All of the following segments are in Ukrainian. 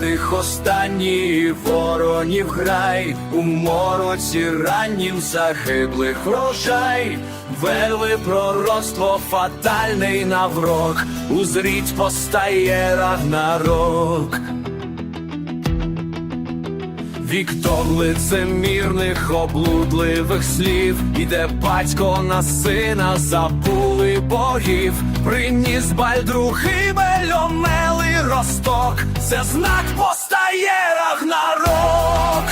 подих останній воронів грай, у мороці раннім загиблих врожай, Верви пророцтво фатальний наврок, узріть постає Рагнарок. Віктор лицемірних облудливих слів, іде батько на сина, забули богів, приніс бальдру гибель, росток, це знак постає Рагнарок.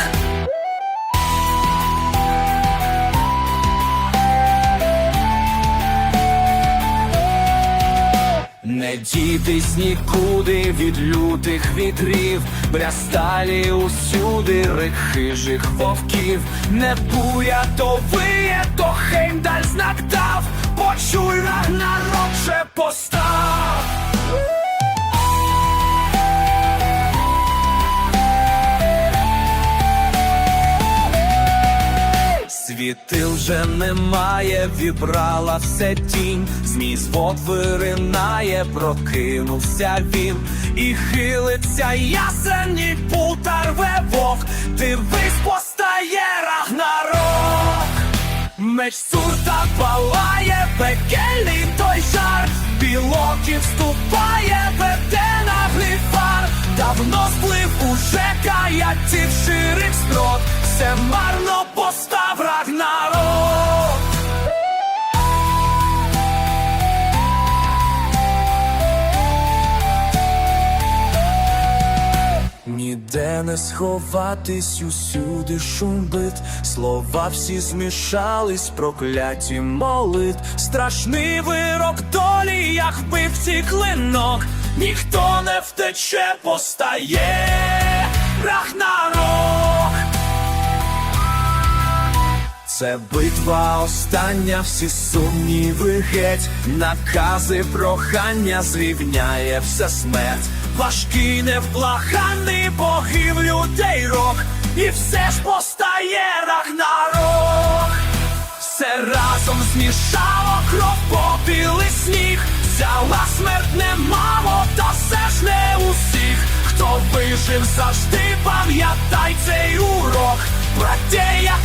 Не дітись нікуди від лютих вітрів, брясталі усюди рик хижих вовків, не буя, то виє, то Хеймдаль знак дав, почуй Рагнарок же постав. Світил вже немає, вібрала все тінь, змій звод виринає, прокинувся він, і хилиться ясен, і пута рве вовк, дивись, постає Рагнарок. Меч сурта палає, пекельний той жар, білок і вступає, веде на гліфар, давно сплив уже каятів ширих строт, все марно постав Ніде не сховатись, усюди шум бит, слова всі змішались, прокляті молит, страшний вирок долі, як вбивці клинок, ніхто не втече, постає. Рахнарок. Це битва остання, всі сумніви геть, накази прохання зрівняє все смерть, важкий невблаганний богів людей рок, і все ж постає Рагнарок. Все разом змішало кров, попіл і сніг, взяла смерть немало, та все ж не усіх, хто вижив завжди, пам'ятай цей урок, братє, як.